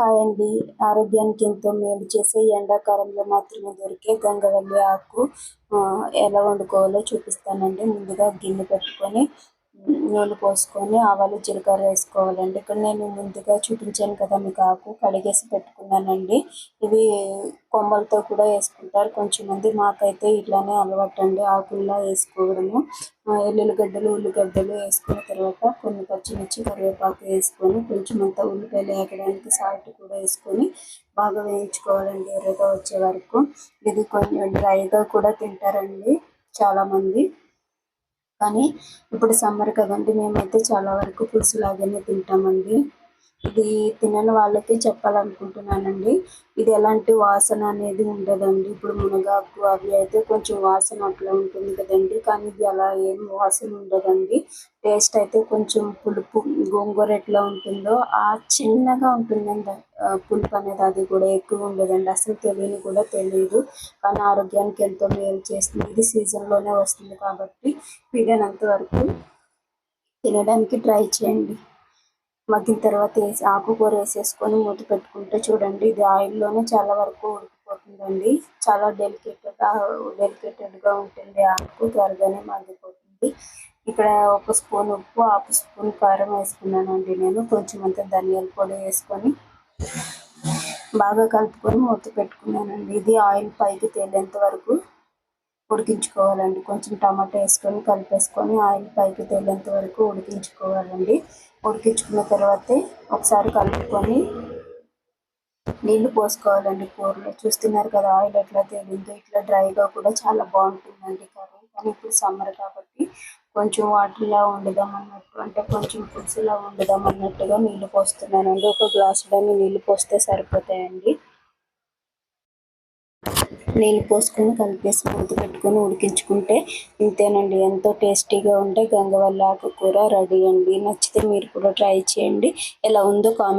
Hi అండి ఆరోగ్యానికి ఎంతో మేలు చేసే ఎండాకాలంలో మాత్రమే దొరికే గంగవల్లి ఆకు ఎలా వండుకోవాలో చూపిస్తానండి. ముందుగా గిన్నె పెట్టుకొని నూనె పోసుకొని ఆవాలు జీలకర్ర వేసుకోవాలండి. ఇక్కడ నేను ముందుగా చూపించాను కదా మీకు ఆకు కడిగేసి పెట్టుకున్నానండి. ఇవి కొమ్మలతో కూడా వేసుకుంటారు. కొంచెం మంది మాకైతే ఇట్లానే అలవాటు అండి ఆకుల్లా వేసుకోవడము. ఎల్లుల్లిగడ్డలు ఉల్లిగడ్డలు వేసుకున్న తర్వాత కొన్ని పచ్చిమిర్చి కరివేపాకు వేసుకొని కొంచెం అంతా ఉల్లిపాయలు వేగడానికి సాల్ట్ కూడా వేసుకొని బాగా వేయించుకోవాలండి ఎర్రగా వచ్చే వరకు. ఇది కొంచెం డ్రైగా కూడా తింటారండి చాలామంది. కానీ ఇప్పుడు సమ్మర్ కదండి మేమైతే చాలా వరకు పులుసు లాగానే తింటామండి. ఇది తినని వాళ్ళకి చెప్పాలనుకుంటున్నానండి. ఇది ఎలాంటి వాసన అనేది ఉండదండి. ఇప్పుడు మునగాకు అవి అయితే కొంచెం వాసన అట్లా ఉంటుంది కదండి. కానీ ఇది అలా ఏం వాసన ఉండదండి. టేస్ట్ అయితే కొంచెం పులుపు గోంగూర ఎట్లా ఉంటుందో ఆ చిన్నగా ఉంటుందండి పులుపు అనేది అది కూడా ఎక్కువ ఉండదండి. అసలు తెలియని కూడా తెలియదు కానీ ఆరోగ్యానికి ఎంతో మేలు చేస్తుంది. ఇది సీజన్లోనే వస్తుంది కాబట్టి వీలైనంత వరకు తినడానికి ట్రై చేయండి. మగ్గిన తర్వాత వేసి ఆకుకూర వేసేసుకొని మూత పెట్టుకుంటే చూడండి ఇది ఆయిల్లోనే చాలా వరకు ఉడికిపోతుందండి. చాలా డెలికేటెడ్ డెలికేటెడ్గా ఉంటుంది ఆకు త్వరగానే మగ్గిపోతుంది. ఇక్కడ ఒక స్పూన్ ఉప్పు హాఫ్ స్పూన్ కారం వేసుకున్నానండి నేను. కొంచెం అంత ధనియాల పొడి వేసుకొని బాగా కలుపుకొని మూత పెట్టుకున్నానండి. ఇది ఆయిల్ పైకి తేలేంత వరకు ఉడికించుకోవాలండి. కొంచెం టమాటా వేసుకొని కలిపేసుకొని ఆయిల్ పైకి తేలేంత వరకు ఉడికించుకోవాలండి. ఉడికించుకున్న తర్వాతే ఒకసారి కలుపుకొని నీళ్ళు పోసుకోవాలండి కూరలో. చూస్తున్నారు కదా ఆయిల్ ఎట్లా తేలిందో ఇట్లా డ్రైగా కూడా చాలా బాగుంటుందండి కర్రీ. కానీ ఇప్పుడు సమ్మర్ కాబట్టి కొంచెం వాటర్లా వండుదాం అన్నట్టు అంటే కొంచెం పులుసులా వండుదాం అన్నట్టుగా నీళ్ళు పోస్తున్నానండి. ఒక గ్లాసులోని నీళ్ళు పోస్తే సరిపోతాయండి. నీళ్ళు పోసుకొని కలిపేసి మూత పెట్టుకొని ఉడికించుకుంటే ఇంతేనండి. ఎంతో టేస్టీగా ఉంటే గంగవల్లి ఆకుకూర రెడీ అండి. నచ్చితే మీరు కూడా ట్రై చేయండి. ఎలా ఉందో కామెంట్